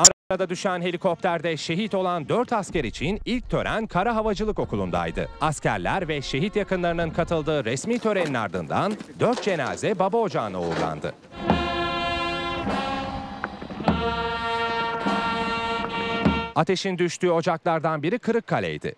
Ankara'da düşen helikopterde şehit olan 4 asker için ilk tören Kara Havacılık Okulu'ndaydı. Askerler ve şehit yakınlarının katıldığı resmi törenin ardından 4 cenaze baba ocağına uğurlandı. Ateşin düştüğü ocaklardan biri Kırıkkale'ydi.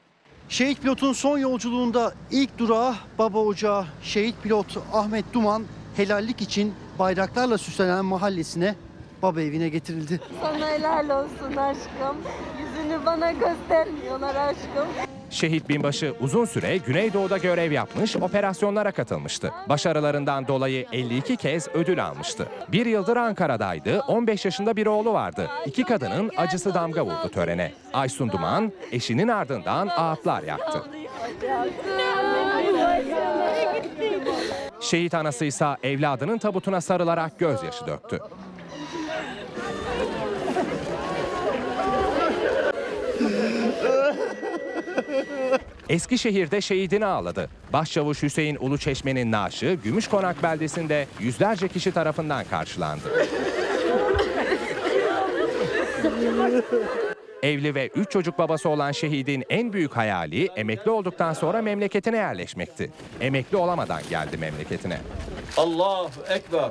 Şehit pilotun son yolculuğunda ilk durağı Baba Ocağı. Şehit pilot Ahmet Duman helallik için bayraklarla süslenen mahallesine baba evine getirildi. Sana helal olsun aşkım. Yüzünü bana göstermiyorlar aşkım. Şehit binbaşı uzun süre Güneydoğu'da görev yapmış, operasyonlara katılmıştı. Başarılarından dolayı 52 kez ödül almıştı. Bir yıldır Ankara'daydı, 15 yaşında bir oğlu vardı. İki kadının acısı damga vurdu törene. Aysun Duman, eşinin ardından ağıtlar yaktı. Şehit anası ise evladının tabutuna sarılarak gözyaşı döktü. Eskişehir'de şehidini ağladı. Başçavuş Hüseyin Uluçeşme'nin naaşı Gümüşkonak beldesinde yüzlerce kişi tarafından karşılandı. Evli ve 3 çocuk babası olan şehidin en büyük hayali emekli olduktan sonra memleketine yerleşmekti. Emekli olamadan geldi memleketine. Allahu Ekber.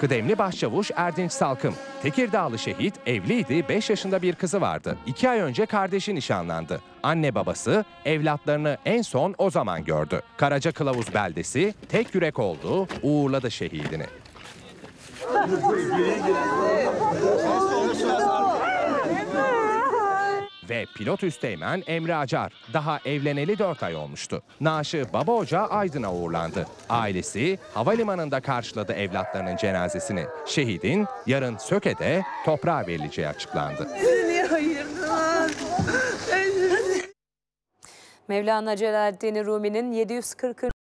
Kıdemli başçavuş Erdinç Salkım. Tekirdağlı şehit evliydi, 5 yaşında bir kızı vardı. 2 ay önce kardeşi nişanlandı. Anne babası evlatlarını en son o zaman gördü. Karaca Kılavuz beldesi tek yürek oldu, uğurladı şehidini. Ve pilot üsteğmen Emre Acar daha evleneli 4 ay olmuştu. Naaşı baba ocağı Aydın'a uğurlandı. Ailesi havalimanında karşıladı evlatlarının cenazesini. Şehidin yarın Söke'de toprağa verileceği açıklandı. Mevlana Celaleddin Rumi'nin 740.